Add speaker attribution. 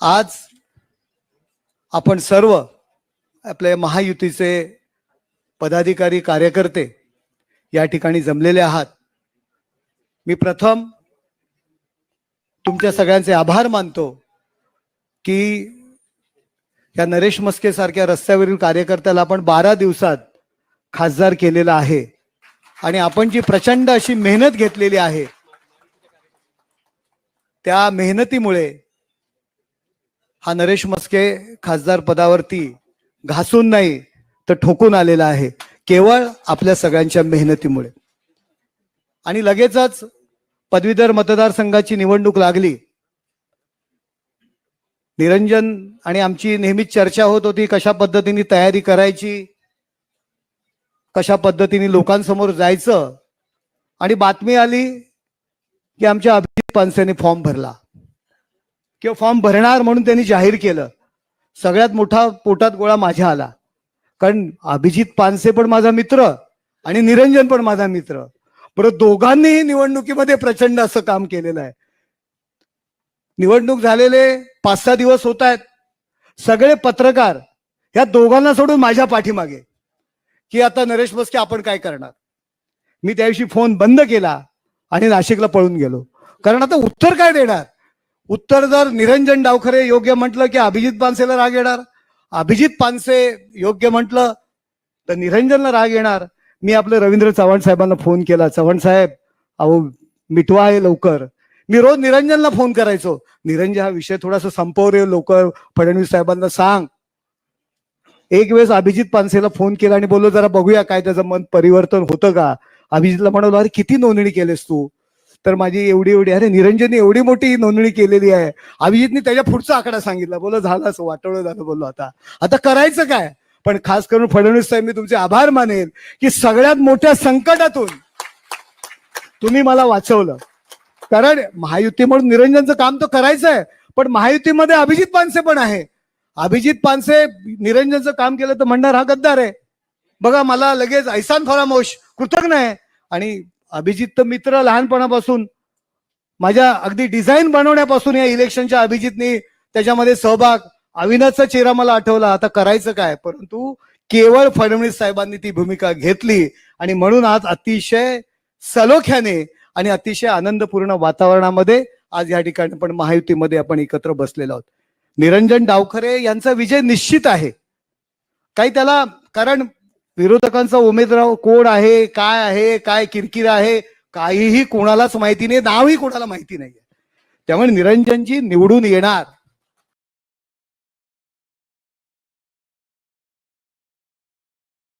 Speaker 1: आज आपण सर्व आपले महायुतीचे पदाधिकारी कार्यकर्ते या ठिकाणी जमलेले आहात. मी प्रथम तुमच्या सगळ्यांचे आभार मानतो की या नरेश मस्के सारख्या रस्त्यावरील कार्यकर्त्याला आपण बारा दिवसात खासदार केलेला आहे आणि आपण जी प्रचंड अशी मेहनत घेतलेली आहे त्या मेहनतीमुळे हा नरेश मस्के खासदार पदावरती घासून नाही तर ठोकून आलेला आहे. केवळ आपल्या सगळ्यांच्या मेहनतीमुळे. आणि लगेचच पदवीधर मतदारसंघाची निवडणूक लागली. निरंजन आणि आमची नेहमीच चर्चा होत होती कशा पद्धतीने तयारी करायची कशा पद्धतीने लोकांसमोर जायचं. आणि बातमी आली की आमच्या अभिजित पानसेने फॉर्म भरला. किंवा फॉर्म भरणार म्हणून त्यांनी जाहीर केलं. सगळ्यात मोठा पोटात गोळा माझ्या आला. कारण अभिजित पानसे पण माझा मित्र आणि निरंजन पण माझा मित्र. बरं दोघांनीही निवडणुकीमध्ये प्रचंड असं काम केलेलं आहे. निवडणूक झालेले पाच सहा दिवस होत आहेत. सगळे पत्रकार या दोघांना सोडून माझ्या पाठीमागे की आता नरेश बसके आपण काय करणार? मी त्या दिवशी फोन बंद केला आणि नाशिकला पळून गेलो. कारण आता उत्तर काय देणार? उत्तर जर निरंजन डावखरे योग्य म्हटलं की अभिजित पानसेला राग येणार? अभिजित पानसे योग्य म्हटलं तर निरंजनला राग येणार. मी आपलं रवींद्र चव्हाण साहेबांना फोन केला. चव्हाण साहेब अहो मिटवा आहे लवकर. मी रोज निरंजनला फोन करायचो. निरंजन हा विषय थोडासा संपव रे लवकर. फडणवीस साहेबांना सांग. एक वेळेस अभिजित पानसेला फोन केला आणि बोललो जरा बघूया काय त्याचं मन परिवर्तन होतं का? अभिजितला म्हणालो अरे किती नोंदणी केलीस तू? तर माझी एवढी एवढी अरे निरंजनने एवढी मोठी नोंदणी केलेली आहे. अभिजितने त्याच्या पुढचा आकडा सांगितला. बोलो झालं असं वाटवलं झालं बोललो आता. आता करायचं काय? पण खास करून फडणवीस साहेब मी तुमचे आभार मानेल की सगळ्यात मोठ्या संकटातून तुम्ही मला वाचवलं. कारण महायुती म्हणून निरंजनचं काम तर करायचं आहे पण महायुतीमध्ये अभिजित पानसे पण आहे. अभिजित पानसे निरंजनचं काम केलं तर म्हणणार हा गद्दार आहे. बघा मला लगेच ऐसान फरामोश कृतज्ञ आहे. आणि अभिजित तर मित्र लहानपणापासून. माझ्या अगदी डिझाईन बनवण्यापासून या इलेक्शनच्या अभिजितनी त्याच्यामध्ये सहभाग. अविनाचा चेहरा मला आठवला आता करायचं काय? परंतु केवळ फडणवीस साहेबांनी ती भूमिका घेतली आणि म्हणून आज अतिशय सलोख्याने आणि अतिशय आनंदपूर्ण वातावरणामध्ये आज या ठिकाणी पण महायुतीमध्ये आपण एकत्र बसलेलो आहोत. निरंजन डावखरे यांचा विजय निश्चित आहे. काही त्याला कारण विरोधकांचा उमेदवार कोण आहे काय आहे काय किरकिर आहे काहीही कोणालाच माहिती नाही नावही कोणाला माहिती नाहीये. त्यामुळे निरंजनजी निवडून येणार.